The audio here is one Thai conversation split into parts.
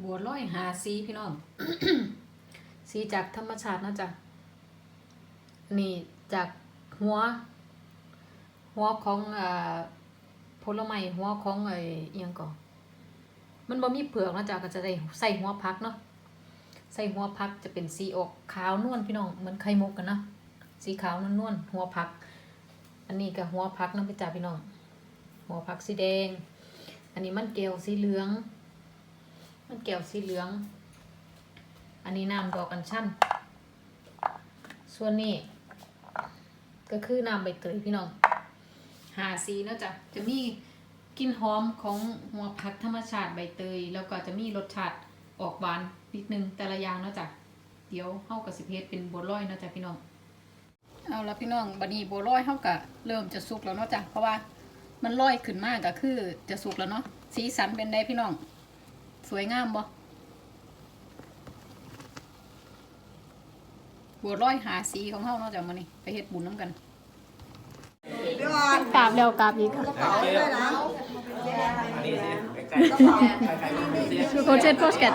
บัวลอยหาสีพี่น้อง สีจากธรรมชาตินะจ๊ะ นี่จากหัว หัวของอ่าผลไม้หัวของไอ้อิหยังก่อนมันบ่มีเปลือกนะจ๊ะก็จะได้ใส่หัวพักเนาะใส่หัวพักจะเป็นสีออกขาวนวลพี่น้องเหมือนไข่มุกกันนะสีขาวนวลๆหัวพัก อันนี้ก็หัวพักนะพี่จ๋าพี่น้อง หัวพักสีแดง อันนี้มันเกลสีเหลือง มันเกลียวสีเหลือง อันนี้น้ำดอกอัญชันส่วนนี้ ก็คือน้ำใบเตยพี่น้อง หาสีเนาะจ๊ะจะมีกลิ่นหอมของหัวผักธรรมชาติใบเตย แล้วก็จะมีรสชาติออกหวานนิดนึงแต่ละอย่างเนาะจ๊ะเดี๋ยวเฮากับสิเพชเป็นบัวลอยเนาะจ๊ะพี่น้องเอาละพี่น้องบัดนี้บัวลอยเฮาก็เริ่มจะสุกแล้วเนาะจ๊ะเพราะว่ามันลอยขึ้นมากก็คือจะสุกแล้วเนาะสีสันเป็นได้พี่น้อง สวยงามบ่บัวลอยหาสีของเฮาเนาะจ๊ะมื้อนี้ไปเฮ็ดบุญนํกันกราบแล้วกราบอีกค่ะดูโคเจ็ดโพสเกต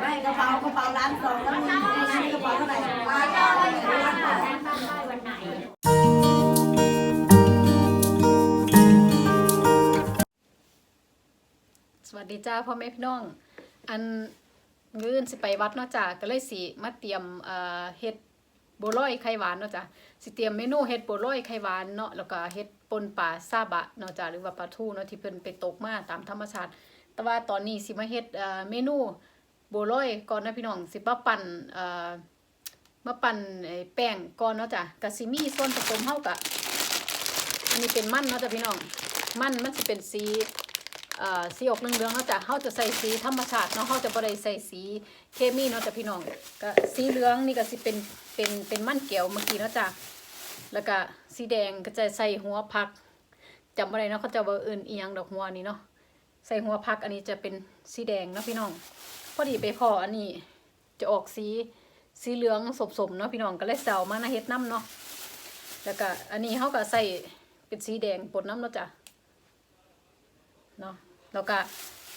ไม่กระเป๋ากระเป๋าร้านสองแล้วมีกระเป๋าเท่าไหร่ร้านร้านร้านส วัสดีจ้าพ่อแม่พี่น้อง อันเงินสิไปวัดเนาะจ้าก็เลยสิมาเตรียมเอ่อเฮ็ดบัวลอยไข่หวานเนาะจ้าสิเตรียมเมนูเฮ็ดบัวลอยไข่หวานเนาะแล้วก็เฮ็ดปนปลาซาบะเนาะจ้าหรือว่าปลาทูเนาะที่เพิ่นไปตกมาตามธรรมชาติ แต่ว่าตอนนี้สิมาเฮ็ดเอ่อเมนูบัวลอยก่อนนะพี่น้องสิมาปั่นเอ่อมาปั่นไอ้แป้งก่อนเนาะจ้ะก็สิมีส่วนผสมเฮากะอันนี้เป็นมันเนาะจ้ะพี่น้อง มันมันสิเป็นสี สีออกเหลืองๆเนาะจ้ะเฮาจะใส่สีธรรมชาติเนาะเฮาจะบ่ได้ใส่สีเคมีเนาะจ้ะพี่น้องก็สีเหลืองนี่ก็สิเป็นเป็นเป็นมันแก้วเมื่อกี้เนาะจ้ะแล้วก็สีแดงก็จะใส่หัวผักจำบ่ได้เนาะเขาจะเว่าเอิ้นอียงดอกหัวนี่เนาะใส่หัวพักอันนี้จะเป็นสีแดงเนาะพี่น้อง พอดีไปพออันนี้จะออกสีสีเหลืองสมๆเนาะพี่น้องก็เลยเสามานะเฮ็ดน้ำเนาะแล้วก็อันนี้เขาก็ใส่เป็นสีแดงปนน้ำเนาะจ้ะ เนาะแล้วก็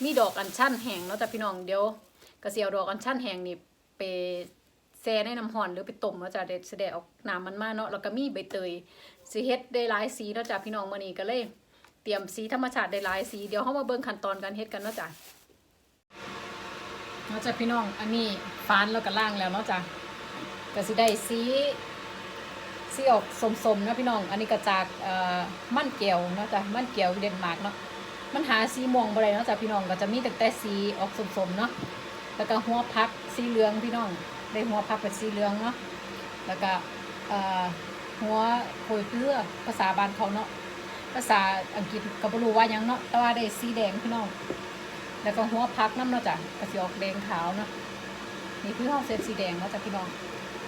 มีดอกอัญชันแห้งเนาะจ้ะพี่น้องเดี๋ยวก็สิเอาดอกอัญชันแห้งนี่ไปแช่ในน้ำห่อนหรือไปต้มเนาะจ้ะเด็ดแสดงออกน้ำมันมาเนาะแล้วก็มีใบเตยสิเฮ็ดได้หลายสีเนาะจ้ะพี่น้องมื้อนี้ก็เลยเตรียมสีธรรมชาติได้หลายสีเดี๋ยวเขามาเบิ่งขั้นตอนการเฮ็ดกันเนาะจ้ะเนาะจ้ะพี่น้องอันนี้ฟานแล้วก็ล่างแล้วเนาะจ้ะก็สิได้สีสีออกสมๆนะพี่น้อง อันนี้ก็จากเอ่อมันเกียวเนาะจ้ะมันเกียวเดนมาร์กเนาะ มันหาสีม่วงบ่ได้เนาะจ้ะพี่น้องก็จะมีแต่แต่สีออกสมๆเนาะแล้วก็หัวพักสีเหลืองพี่น้อง ได้หัวพักเป็นสีเหลืองเนาะแล้วก็หัวโขยเพื่อภาษาบ้านเขาเนาะภาษาอังกฤษก็บ่รู้ว่ายังเนาะแต่ว่าได้สีแดงพี่น้อง แล้วก็หัวพักน้ำเนาะจ้ะก็สิออกแดงขาวเนาะนี่คือเฮาเซตสีแดงเนาะจ้ะพี่น้อง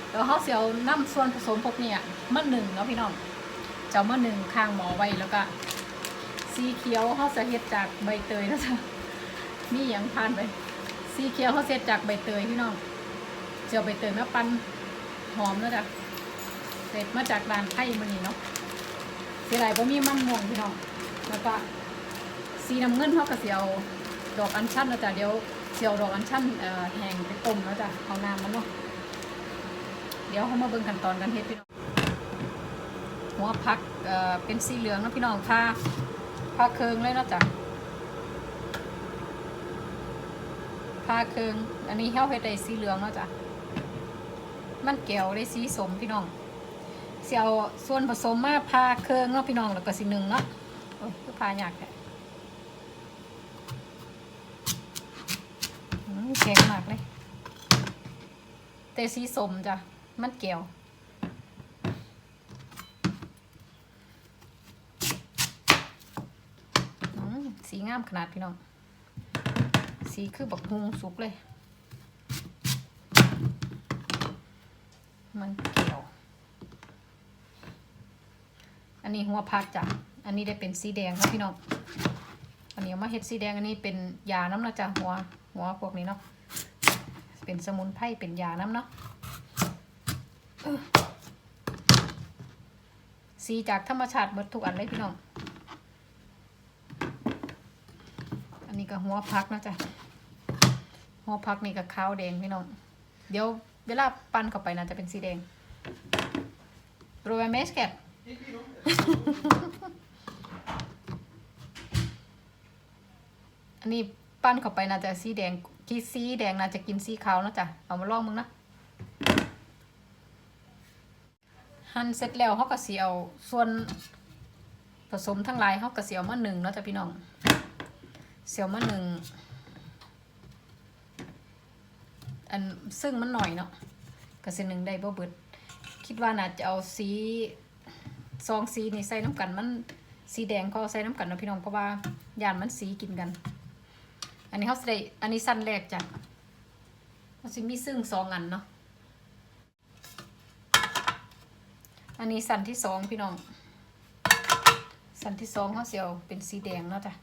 แล้วเฮาสิเอาน้ำส่วนผสมพวกนี้ยมาหนึ่งเนาะพี่น้องจะเอามาหนึ่งข้างหมอไว้แล้วก็ สีเขียวเฮาจะเฮ็ดจากใบเตยนะจ้ะมีหยังผ่านไปสีเขียวเฮาเฮ็ดจากใบเตยพี่น้องเจะเอาใบเตยมาปั่นหอมเนาะจ้ะเสร็จมาจากร้านไทยมื้อนี้เนาะสีไหลบ่มีมันม่วงพี่น้องแล้วก็สีน้ำเงินเขาก็สิเอาดอกอัญชันนะจ๊ะเดี๋ยวเสียวดอกอัญชันเอ่อแห้งไปต้มแล้วจ้ะเอาน้ำมันเนาะเดี๋ยวเขามาเบิ่งขั้นตอนกันเฮ็ดพี่น้องหัวพักเอ่อเป็นสีเหลืองนะพี่น้องผ้า ผ้าเคืองเลยนะจ้ะผ้าเคืองอันนี้เฮาเฮ็ดได้สีเหลืองเนาะจ้ะมันแก้วได้สีสมพี่น้องสิเอาส่วนผสมมาพาเคืองเนาะพี่น้องแล้วก็สิหนึ่งเนาะโอ้ยคือพายากแท้แข็งมากเลยแต่สีสมจ้ะมันเกี่ยวอืม สีงามขนาดพี่น้อง สีคือบักฮงสุกเลย มันเกี่ยว อันนี้หัวพักจ้ะ อันนี้ได้เป็นสีแดงครับพี่น้อง อันนี้เอามาเฮ็ดสีแดงอันนี้เป็นยาน้ำนะจ้ะหัวหัวพวกนี้เนาะ เป็นสมุนไพรเป็นยาน้ำเนาะสีจากธรรมชาติหมดทุกอันเลยพี่น้อง ก็หัวพักนะจ้ะหัวพักนี่ก็ขาวแดงพี่น้อง เดี๋ยวเวลาปั้นเข้าไปน่าจะเป็นสีแดงโรยเมสแกตอันนี้ปั้นเข้าไปน่าจะสีแดงที่สีแดงน่าจะกินสีขาวนะจ้ะเอามาลองมึงนะหั่นเสร็จแล้วเขาก็สิเอาส่วนผสมทั้งหลายเขาก็สิเอามาหนึ่งเนาะจ้ะพี่น้อง เสียวมาหนึ่งอันซึ่งมันหน่อยเนาะก็สิหนึ่งได้บ่เบิด คิดว่าน่าจะเอาสีซองสีนี่ใส่น้ำกันมันสีแดงก็ใส่น้ำกันนะพี่น้องเพราะว่ายานมันสีกินกัน อันนี้เขาใสิได้อันนี้สั้นแรกจ้ะเขาสิมีซึ่งสองอันเนาะอันนี้สั้นที่สองพี่น้องสั้นที่สองเขาเสียวเป็นสีแดงเนาะจ้ะ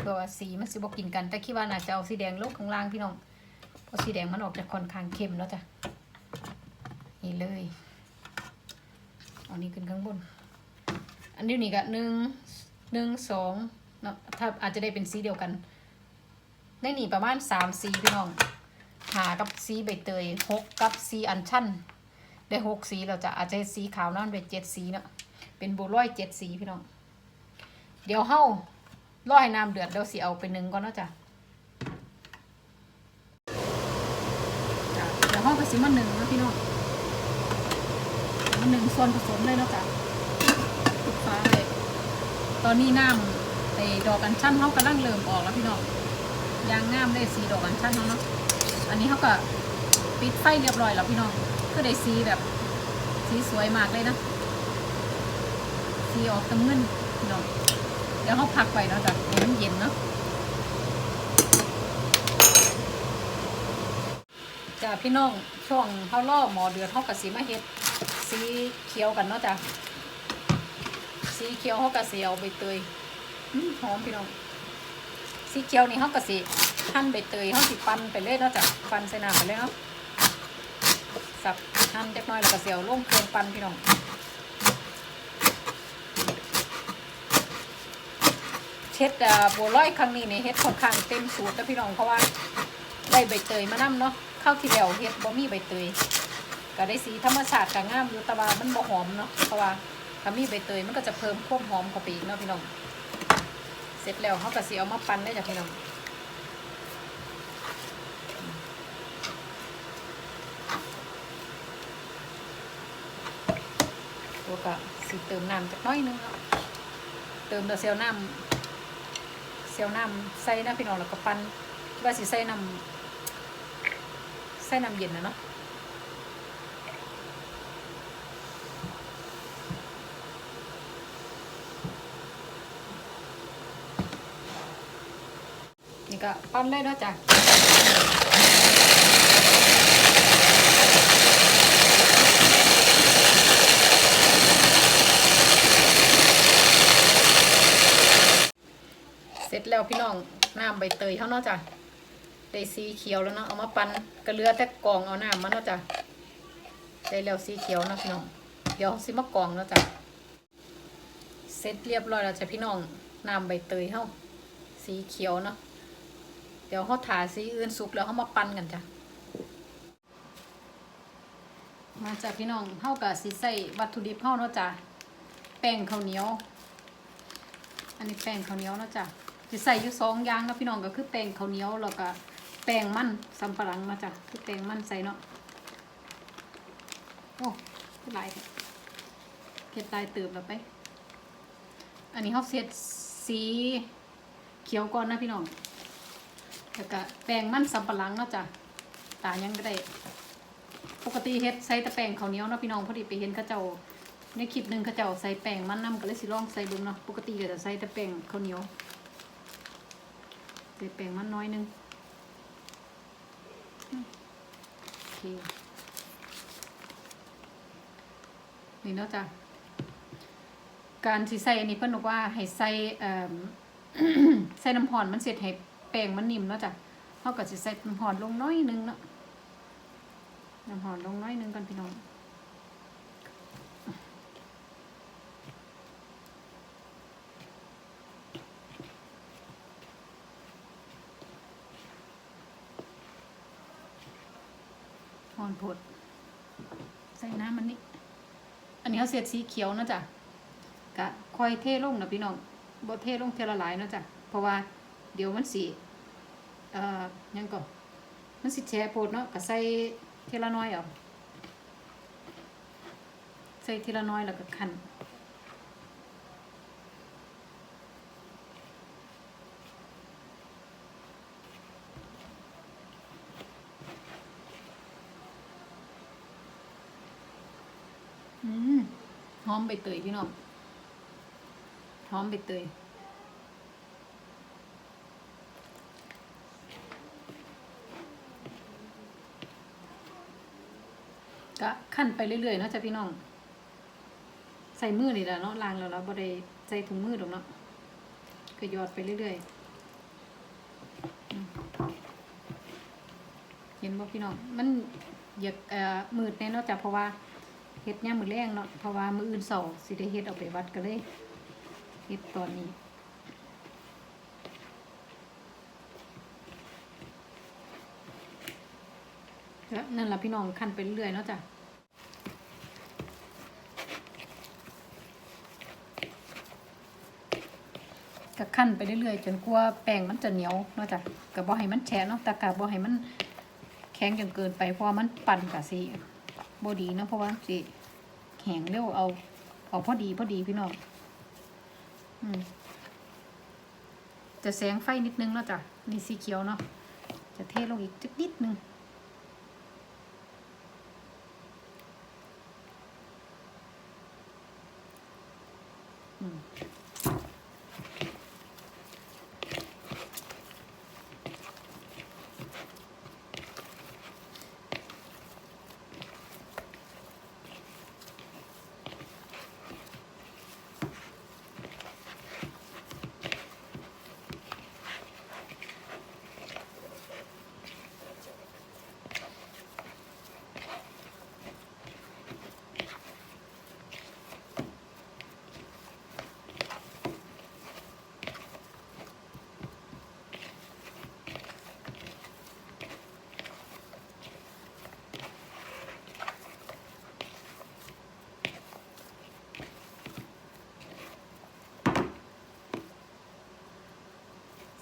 เพื่อว่าสีมันสิบอกกินกัน แต่คิดว่าน่าจะเอาสีแดงลงข้างล่างพี่น้องเพราะสีแดงมันออกจากค่อนข้างเข้มเนาะจ้ะนี่เลยเอานี้ขึ้นข้างบน อันนี้นี่ก็หนึ่งหนึ่งสองเนาะถ้าอาจจะได้เป็นสีเดียวกันในนี่ประมาณสามสีพี่น้องหากับสีใบเตยหกกับสีอัญชันได้หกสีเราจะอาจจะสีขาวนั่นเป็นเจ็ดสีเนาะเป็นบัวลอยเจ็ดสีพี่น้อง เดี๋ยวเฮา ร้อยน้ำเดือดเดี๋ยวสิเอาไปนึ่งก่อนเนาะจ้ะเดี๋ยวเฮาก็สิมาหนึ่งนะพี่น้องมาหนึ่งส่วนผสมเลยเนาะจ้ะปิดฟ้าเลยตอนนี้น้ำไอ้ดอกอัญชันเฮากำลังเริ่มออกแล้วพี่น้องยางงามได้สีดอกอัญชันเนาะเนาะอันนี้เฮาก็ปิดไฟเรียบร้อยแล้วพี่น้องก็ได้สีแบบสีสวยมากเลยนะสีออกตำเงินเนาะเดี๋ยวเขาพักไปเนาะจ้ะให้มันเย็นเนาะจ้ะพี่น้องช่วงเขาล่อหมอเดือดเขากับสีมาเฮ็ดสีเขียวกันเนาะจ้ะสีเขียวเขากับสีเอาใบเตยหอมพี่น้องสีเขียวนี่เขากับสีหั่นใบเตยเขาสิปั่นไปเลยเนาะจ้ะปั่นใส่น้ำไปเลยเนาะสับหั่นเล็กน้อยแล้วก็เสียวลงเครื่องปั่นพี่น้อง เช็ดบัวลอยครั้งนี้เนี่ยเฮ็ดค่อนข้างเต็มสูตรแล้วพี่น้องเพราะว่าได้ใบเตยมานํเนาะข้าวที่แล้วเฮ็ดบ่มีใบเตยก็ได้สีธรรมชาติก็งามอยู่แต่ว่ามันบ่หอมเนาะเพราะว่าถ้ามีใบเตยมันก็จะเพิ่มความหอมเข้าไปอีกเนาะพี่น้องเสร็จแล้วเขาก็สิเอามาปั่นได้จ้ะพี่น้องตัวก็สิเติมน้ำจักน้อยนึงเนาะเติมแล้วเซลน้ำ เซลน้ำใส่น้ำพี่น้องแล้วก็ปั้นว่าสิใส่น้ำใส่น้ำเย็นนะเนาะนี่ก็ปั้นเลยเนาะจ้ะ เสร็จ แล้วพี่น้องน้ำใบเตยเขาเนาะจ้ะได้สีเขียวแล้วเนาะเอามาปั่นกระเลือแต่กองเอาน้ำมันเนาะจ้ะได้แล้วสีเขียวนะพี่น้องเดี๋ยวสิมากองเนาะจ้ะเสร็จเรียบร้อยแล้วจ้ะพี่น้องน้ำใบเตยเขาสีเขียวเนาะเดี๋ยวเขาถาสีอื่นสุกแล้วเขามาปั่นกันจ้ะมาจ้ะพี่น้องเขากับสีใส่วัตถุดิบเขาเนาะจ้ะแป้งข้าวเหนียว อันนี้แป้งข้าวเหนียวเนาะจ้ะ จะใส่อยู่สองอย่างนะพี่น้องก็คือแป้งข้าวเหนียวแล้วก็แป้งมันสำปะหลังเนาะจ้ะคือแป้งมันใส่เนาะโอ้คือหลายเก็บลายเติบแล้วไป อันนี้เขาเซตสีเขียวก่อนนะพี่น้องแล้วก็แป้งมันสำปะหลังเนาะจ้ะตายังก็ได้ ปกติเฮ็ดใส่แต่แป้งข้าวเหนียวเนาะพี่น้องพอดีไปเห็นเขาเจ้าในคลิปหนึ่งเขาเจ้าใส่แป้งมันน้ำก็เลยสิลองใส่เบิ่งเนาะปกติก็จะใส่แต่แป้งข้าวเหนียว ใส่แป้งมันน้อยหนึงโอเคนี่เนาะจ้ะการสิใส่อันนี้เพิ่นบอกว่าให้ใส่ใส่น้ำหอนมันเสร็จให้แป้งมันนิ่มเนาะจ้ะเขาก็สิใส่น้ำหอนลงน้อยหนึงเนาะน้ำหอนลงน้อยหนึงกันพี่น้อง โพดใส่น้ำมันนี่อันนี้เขาเสียดสีเขียวเนาะจ้ะกะคอยเทลงนะพี่น้องบ่เทลงเทละหลายเนาะจ้ะเพราะว่าเดี๋ยวมันสีเอ่อยังก่อนมันสิแฉะโพดเนาะก็ใส่เทละน้อยเอาใส่เทละน้อยแล้วก็คั่น อืมห อมใบเตยพี่น้องหอมใบเตยก็ขั้นไปเรื่อยๆ เนาะจ้ะพี่น้อง ใส่มือนี่แหละเนาะล้างแล้วเราบ่ได้ใส่ถุงมือดอกเนาะก็ยอดไปเรื่อยๆเห็นบ่พี่น้อง มันอยากเอ่อมืดแน่เนาะจ้ะเพราะว่า เฮ็ดย่ามมือแรงเนาะเพราะว่ามืออื่นเสาสิได้เฮ็ดเอาไปวัดก็เลยเฮ็ดตอนนี้แล้วนั่นละพี่น้องขั้นไปเรื่อยเนาะจ้ะก็ขั้นไปเรื่อยๆจนกลัวแป้งมันจะเหนียวเนาะจ้ะก็บ่ให้มันแฉะเนาะแต่ก็บ่ให้มันแข็งจนเกินไปเพราะมันปั่นก็สิ บดีเนาะเพราะว่าสิแข็งเร็วเอา เอาพอดีพอดีพี่น้องอืมจะแสงไฟนิดนึงเนาะจ้ะนี่สีเขียวเนาะจะเทลงอีกจักนิดนึง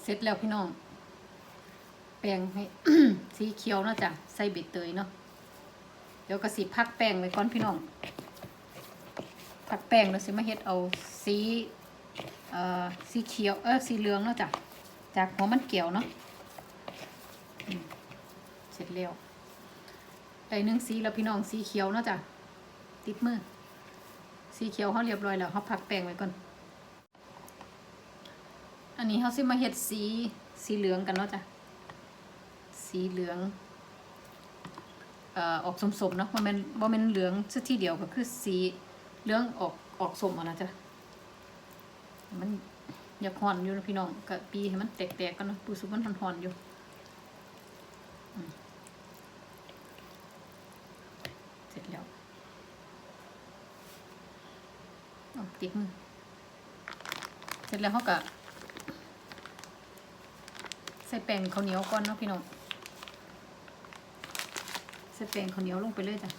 ร็จแล้วพี่น้อง แป้งให้ สีเขียวเนาะจ้ะใส่ใบเตยเนาะเดี๋ยวก็สิพักแป้งไว้ก่อนพี่น้องพักแป้งแล้วสิมาเฮ็ดเอาสีเอ่อสีเขียวเออสีเหลืองเนาะจ้ะจากหัวมันเกี่ยวเนาะเสร็จแล้วได้หนึ่งสีแล้วพี่น้องสีเขียวเนาะจ้ะติดมือสีเขียวเขาเรียบร้อยแล้วเขาพักแป้งไว้ก่อน นี้เขาสิมาเฮ็ดสีสีเหลืองกันเนาะจ้ะ สีเหลืองเอ่อออกสมๆเนาะบ่แม่นบ่แม่นเหลืองซะทีเดียวก็คือสีเหลืองออกออกสมอะนะจ้ะ มันอยากฮ้อนอยู่นะพี่น้องก็ปีให้มันแตกๆกันเนาะรู้สึกมันฮ้อนๆอยู่เสร็จแล้วเอติดมือเสร็จแล้วเขาก็ ใส่แป้งข้าวเหนียวก่อนเนาะพี่น้องใส่แป้งข้าวเหนียวลงไปเลยจ้ะ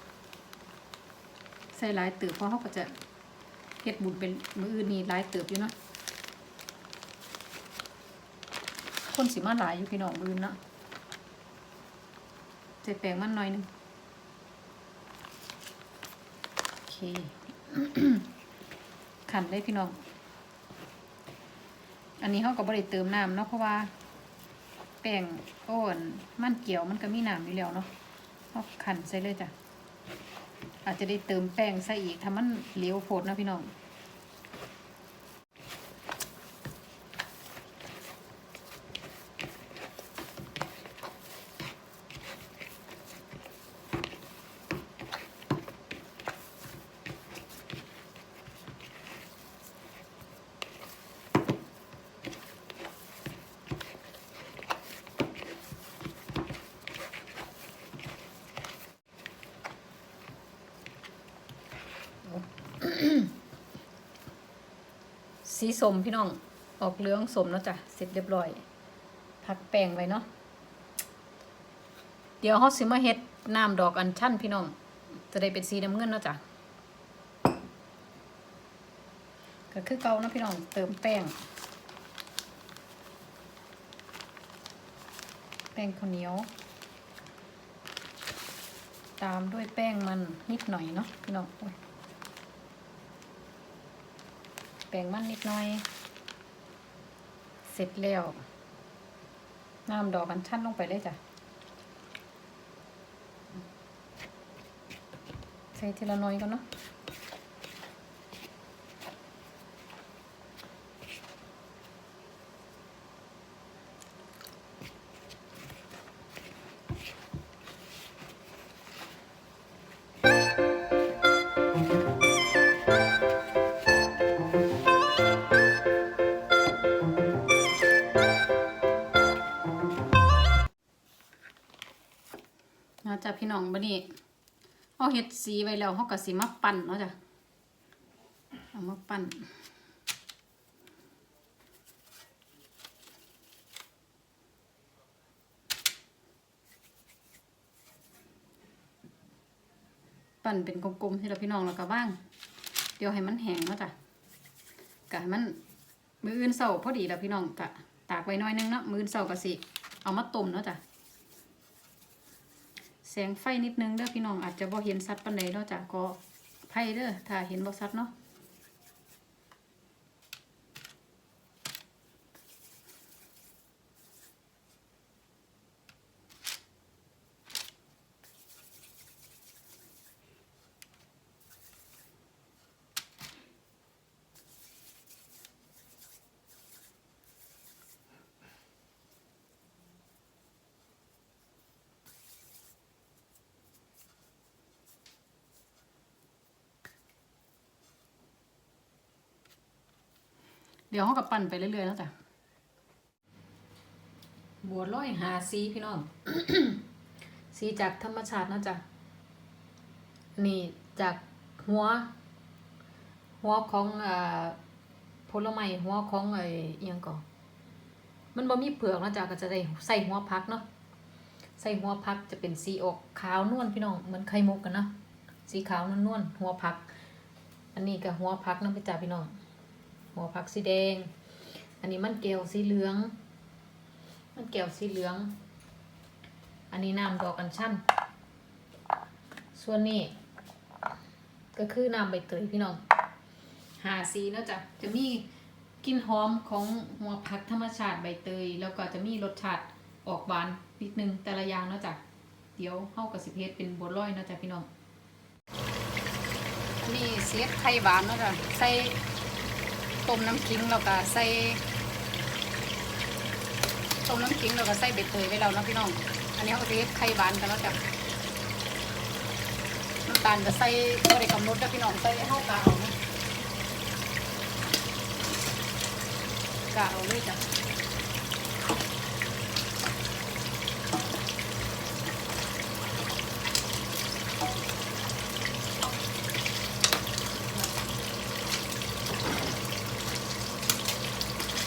ใส่หลายเติบเพราะเขาก็จะเฮ็ดบุญเป็นมืออื่นนี่หลายเติบอยู่เนาะคนสิมาหลายอยู่พี่น้องมืออื่นเนาะใส่แป้งมันหน่อยหนึงโอเคขันเลยพี่น้อง อันนี้เขาก็บริเติมน้ำเนาะเพราะว่า แป้งโอ้นมันเกี่ยวมันก็มีน้ำอยู่แล้วเนาะเอาขันใส่เลยจ้ะอาจจะได้เติมแป้งใส่อีกถ้ามันเหลวโพดนะพี่น้อง สีสมพี่น้อง ออกเหลืองสมแล้วจ้ะเสร็จเรียบร้อย พักแป้งไว้เนาะเดี๋ยวเขาสิมาเฮ็ดน้ำดอกอัญชันพี่น้อง จะได้เป็นสีน้ำเงินเนาะจ้ะก็คือเก่านะพี่น้องเติมแป้ง แป้งข้าวเหนียว ตามด้วยแป้งมันนิดหน่อยเนาะพี่น้องโอ้ย แป้งมันนิดหน่อย เสร็จแล้วน้ำดอกอัญชันลงไปเลยจ้ะใส่ทีละน้อยก่อนเนาะี่น้องบัดนี้เอาเห็ดสีไว้แล้วเขาก็สีมาปั่นเนาะจ้ะเอามาปั่นปั่นเป็นกลมๆที่เราพี่น้องแล้วก็ว่าง เดี๋ยวให้มันแห้งเนาะจ้ะกะให้มันมืออื่นเสาพอดีแล้วพี่น้องกะตากไว้หน้อยนึงเนาะมืออื่นเสาก็สิเอามาต้มเนาะจ้ะ แสงไฟนิดนึงเด้อพี่น้องอาจจะบ่เห็นสัตว์ปานใดเนาะจ้ะก็ไพ่เด้อถ้าเห็นบ่สัตว์เนาะ เดี๋ยวเขากับปั่นไปเรื่อยๆแล้วจ้ะบัวลอยหาสีพี่น้องสีจากธรรมชาตินะจ้ะนี่จากหัว หัวของอ่าผลไม้หัวของไอ้อิหยังก่อนมันบ่มีเปลือกนะจ้ะก็จะได้ใส่หัวพักเนาะ ใส่หัวพักจะเป็นสีออกขาวนวลพี่น้องเหมือนไข่มุกกันเนาะ สีขาวนวลๆหัวพัก อันนี้ก็หัวพักเนาะพี่จ้าพี่น้อง หัวผักสีแดง อันนี้มันเกลียวสีเหลือง มันเกลียวสีเหลือง อันนี้น้ำดอกอัญชันส่วนนี้ ก็คือน้ำใบเตยพี่น้อง หาสีเนาะจ้ะจะมีกลิ่นหอมของหัวผักธรรมชาติใบเตย แล้วก็จะมีรสชาติออกหวานนิดนึงแต่ละอย่างเนาะจ้ะเดี๋ยวเข้ากับสิเพชเป็นบัวลอยเนาะจ้ะพี่น้องอันนี้เสียไข่หวานเนาะจ้ะใส่ ต้มน้ำขิงแล้วก็ใส่ต้มน้ำขิงแล้วก็ใส่เบเตยไว้แล้วนะพี่น้อง อันนี้เขาจะเฮ็ดไข่หวานกันแล้วจ้ะน้ำตาลก็ใส่ก็ได้กำหนดแล้วพี่น้องใส่เฮากาเอากาะกะเอาเลยจ้ะ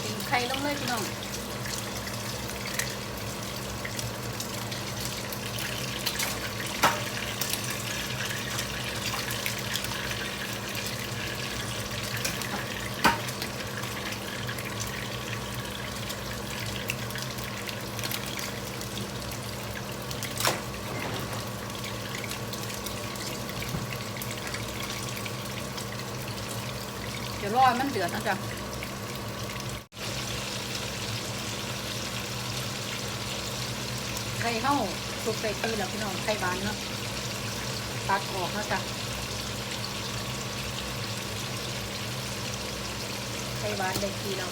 ตีไข่ลงเลยพี่น้อง เดี๋ยว รอยมันเดือดนะจ๊ะไข่เข้าสุกใส่ตีแล้วพี่น้องไข่บานเนาะตักออกนะจ๊ะไข่บานได้ทีแล้ว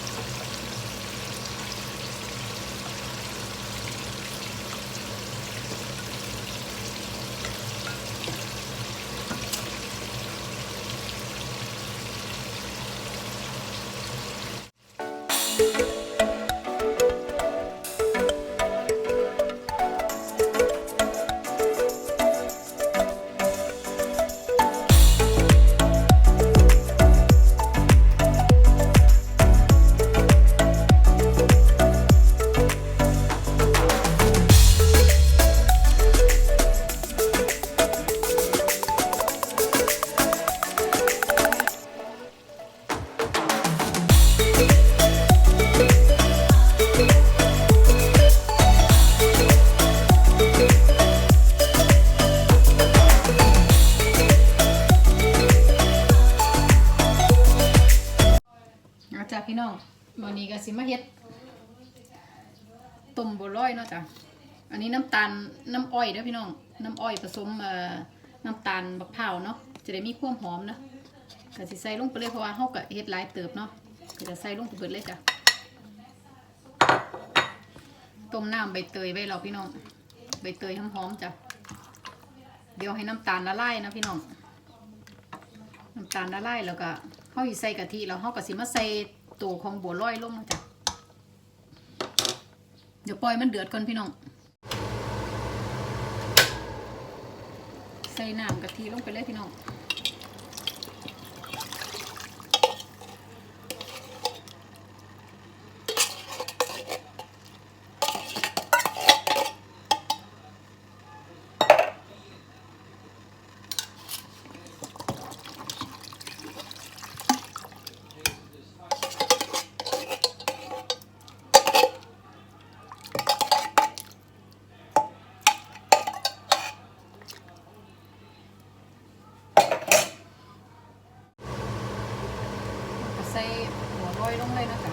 สมน้ำตาลบักพร้าวเนาะจะได้มีความหอมเนาะก็สิใส่ลงไปเลยเพราะว่าเฮาก็เฮ็ดหลายเติบเนาะก็จะใส่ลงไปเบิดเลยจ้ะต้มน้ำใบเตยไว้เราพี่น้องใบเตยหอมๆจ้ะเดี๋ยวให้น้ำตาลละลายนะพี่น้องน้ำตาลละลายแล้วก็เฮาสิใส่กะทิแล้วเฮาก็สิมาใส่ตัวของบัวลอยลงนะจ้ะเดี๋ยวปล่อยมันเดือดก่อนพี่น้อง ส่น้ำกะทิลงไปเลยพี่น้อง ก็ใส่หัวโรยลงเลยนะจ๊ะ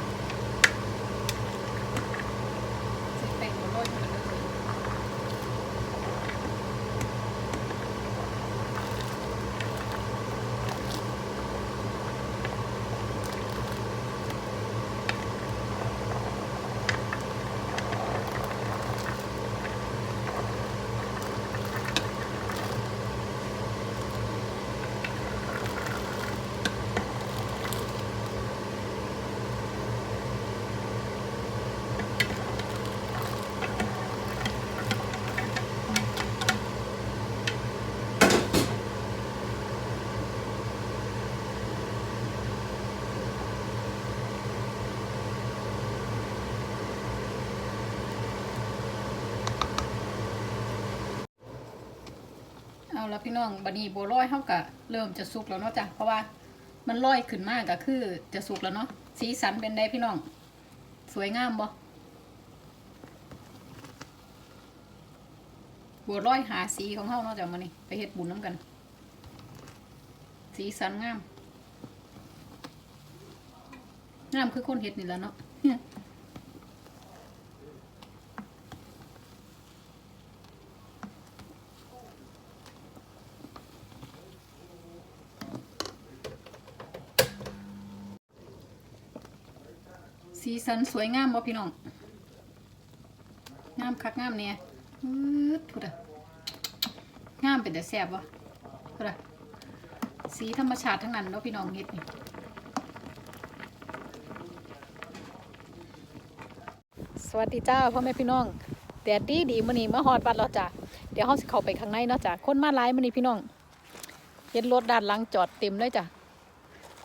ใส่แป้งหัวโรยลงไปเลย เอาละพี่น้องบัดนี้บัวลอยเฮาก็เริ่มจะสุกแล้วเนาะจ้ะเพราะว่ามันลอยขึ้นมากก็คือจะสุกแล้วเนาะสีสันเป็นได้พี่น้อง สวยงามบ่บัวลอยหาสีของเฮาเนาะจ้ะมื้อนี้ไปเฮ็ดบุญน้ำกัน สีสันงามงามคือคนเฮ็ดนี่แหละเนาะ สีสันสวยงามบ่พี่น้อง งามคักงามเนี่ยอืดพุดอะงามเป็นแต่แซ่บบ่พุดอะสีธรรมชาติทั้งนั้นเนาะพี่น้องเฮ็ดนี่สวัสดีจ้าพ่อแม่พี่น้องแดดดีดีมื้อนี้มาฮอดวัดแล้วจ้ะเดี๋ยวเฮาสิเข้าไปข้างในเนาะจ้ะคนมาหลายมื้อนี้พี่น้องเห็นรถด้านหลังจอดเต็มเลยจ้ะ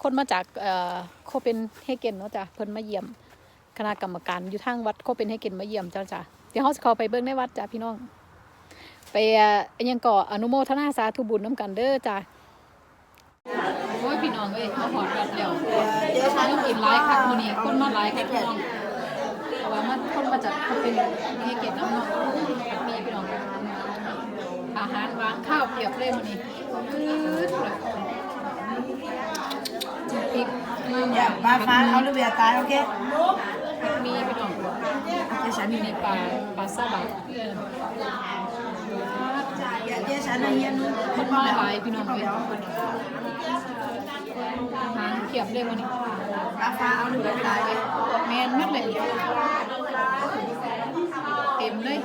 คนมาจากเอ่อโคเป็นเฮเกนเนาะจ้ะเพิ่นมาเยี่ยม คณะกรรมการอยู่ทางวัดโคเปนเฮเกนมาเยี่ยมจ้าจ้ะเดี๋ยวเฮาสิเข้าไปเบิ่งในวัดจ้ะพี่น้อง ไปยังก่ออนุโมทนาสาธุบุญน้ำกันเด้อจ้ะโอ้ยพี่น้องเอ้ยมาฮอดวัดแล้วเดี๋ยวฉันกินหลายคักมื้อนี้คนมาหลายคักพี่น้องเพราะว่ามันคนมาจากเขาเป็นเฮเกตน้ำเนาะมีพี่น้องอาหารวางข้าวเปียกเลยมันนี่ยืดเลยจิ้มพริกมาอย่ามาฟ้าเยร์ตายโอเคมีพี่น้องเจสันมีในปลาปลาซาบะอย่าเจสันอะไรเงี้ยนู้นคนมาหลายพี่น้องเลยหาเขียบเลยมันนี่มาฟ้าเอาลูกเบียตายแมนมัดเลยเต็มเลย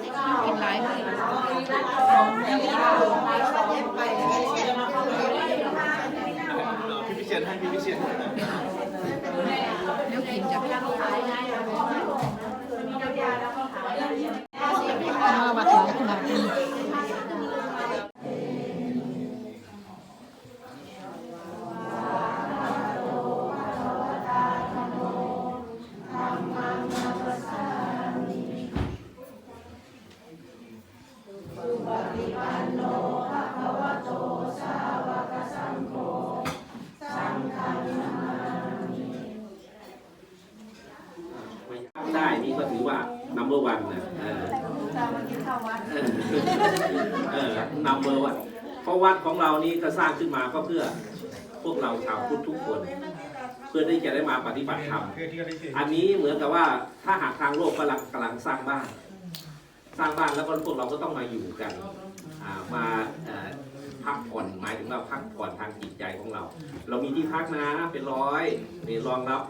กินหลายเลยพี่พิเชียนให้พี่พิเชียนให้ เดี๋ยวกินจ้ะมาวัดหลวงขนาดนี้ได้ number one นะเออเออ number one เพราะวัดของเรานี่ก็สร้างขึ้นมาก็เพื่อพวกเราชาวพุทธทุกคน เพื่อที่จะได้มาปฏิบัติธรรมอันนี้เหมือนกับว่าถ้าหากทางโลกกำลังกำลังสร้างบ้าน สร้างบ้านแล้วก็พวกเราก็ต้องมาอยู่กันอ่ามาเอ่อพักผ่อนหมายถึงว่าพักผ่อนทางจิตใจของเรา เรามีที่พักนะเป็นร้อยนี่รองรับ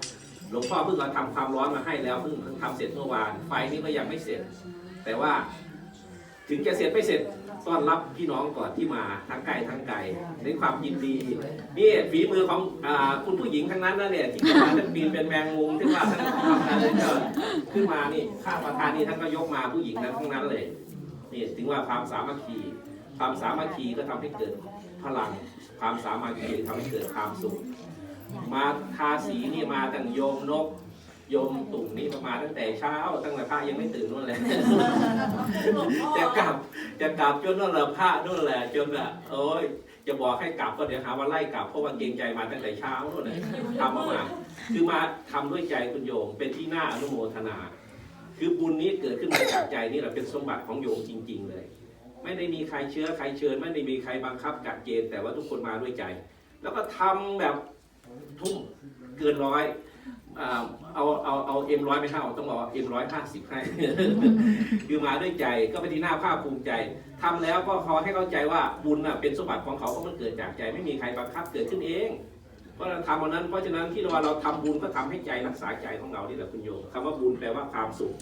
หลวงพ่อเพิ่งเอาทำความร้อนมาให้แล้วเพิ่งเพิ่งทำเสร็จเมื่อวาน ไฟนี่ก็ยังไม่เสร็จ แต่ว่าถึงจะเสร็จไม่เสร็จต้อนรับพี่น้องก่อนที่มาทั้งไกลทั้งไกลในความยินดีนี่ฝีมือของอ่าคุณผู้หญิงทั้งนั้นนั่นแหละที่มาท่านปีนเป็นแมงมุมที่ว่าท่านทำการเดินขึ้นมานี่ข้าประธานนี่ท่านก็ยกมาผู้หญิงนั้นทั้งนั้นเลยนี่ถึงว่าความสามัคคีความสามัคคีก็ทำให้เกิดพลัง ความสามัคคีทำให้เกิดความสุข มาทาสีนี่มาตั้งโยมนกโยมตุ่มนี่มาตั้งแต่เช้า ตั้งแต่พระยังไม่ตื่นนู่นเลยจะกลับจะกลับจนนั่นแหละพระนู่นแหละจนอะโอ้ยจะบอกให้กลับก็เดี๋ยวหาว่าไล่กลับเพราะว่าเกรงใจมาตั้งแต่เช้านู่นเลยทำออกมาคือมาทำด้วยใจคุณโยมเป็นที่น่าอนุโมทนา คือบุญนี้เกิดขึ้นมาจากใจนี่แหละเป็นสมบัติของโยมจริง ๆ เลย ไม่ได้มีใครเชื้อใครเชิญ ไม่ได้มีใครบังคับกักเกณฑ์แต่ว่าทุกคนมาด้วยใจ แล้วก็ทำแบบ ทุ่มเกินร้อยอ่าเอาเอาเอาเอ็มร้อยไม่เท่าต้องบอกว่าเอ็มร้อยห้าสิบให้คือมาด้วยใจก็เป็นที่น่าภาคภูมิใจทำแล้วก็ขอให้เข้าใจว่าบุญน่ะเป็นสมบัติของเขาเพราะมันเกิดจากใจไม่มีใครบังคับเกิดขึ้นเอง เพราะเราทำวันนั้น เพราะฉะนั้นที่เราเราทำบุญก็ทำให้ใจรักษาใจของเรานี่แหละคุณโยมคำว่าบุญแปลว่าความสุข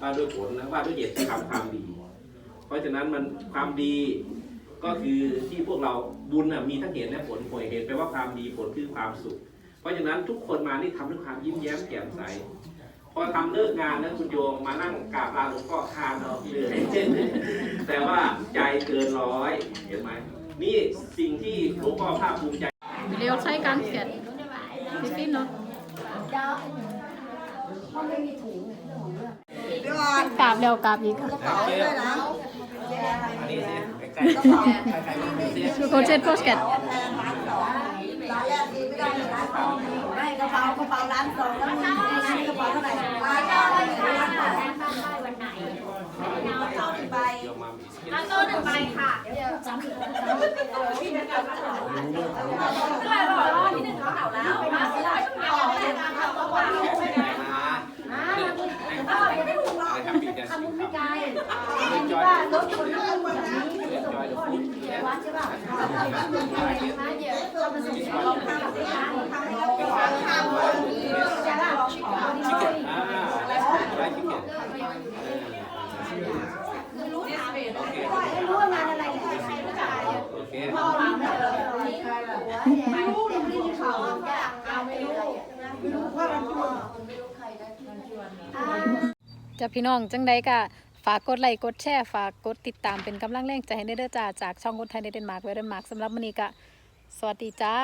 ว่าด้วยผลนะว่าด้วยเหตุที่ทำความดี เพราะฉะนั้นมันความดีก็คือที่พวกเราบุญน่ะมีทั้งเหตุและผลผลเหตุแปลว่าความดีผลคือความสุข เพราะฉะนั้นทุกคนมานี่ทำด้วยความยิ้มแย้มแจ่มใส พอทำเลิกงานนะคุณโยมมานั่งกราบลาหลวงพ่อทานเอาเหนื่อยแต่ว่าใจเกินร้อยเห็นไหมนี่สิ่งที่หลวงพ่อภาคภูมิใจเดี๋ยวใช้การเขียนพี่ฟินเนาะพี่บอลกราบแล้วกราบอีกกระเป๋าด้วยนะอันนี้สิ ร้านแรกดีไม่ได้เลยร้านสองไม่กระเป๋ากระเป๋าร้านสองแล้วมีในนี้กระเป๋าเท่าไหร่ร้านก็ไม่ถึงร้านสองกระเป๋ากี่ใบเดี๋ยวมาร้านโต๊ะหนึ่งใบค่ะไม่บอกว่าที่หนึ่งเขาเห่าแล้วมาสิหน่อยเอาไปเลยนะเขาบอกว่าอะไรครับปีจะสิครับจอยรถคนนั่งแบบนี้จอยเดี๋ยวพูด วัดใช่ป่ะชิคเก้นอ่าได้ชิคเก้นโอเครู้ว่างานอะไรโอเคจะพี่น้องจังใดก็ฝากกดไลค์กดแชร์ฝากกดติดตามเป็นกำลังแรงใจให้เด้อจ้าจากช่องคนไทยในเดนมาร์กเวเดนมาร์กสำหรับมื้อนี้ก็ส วัสดีจ้า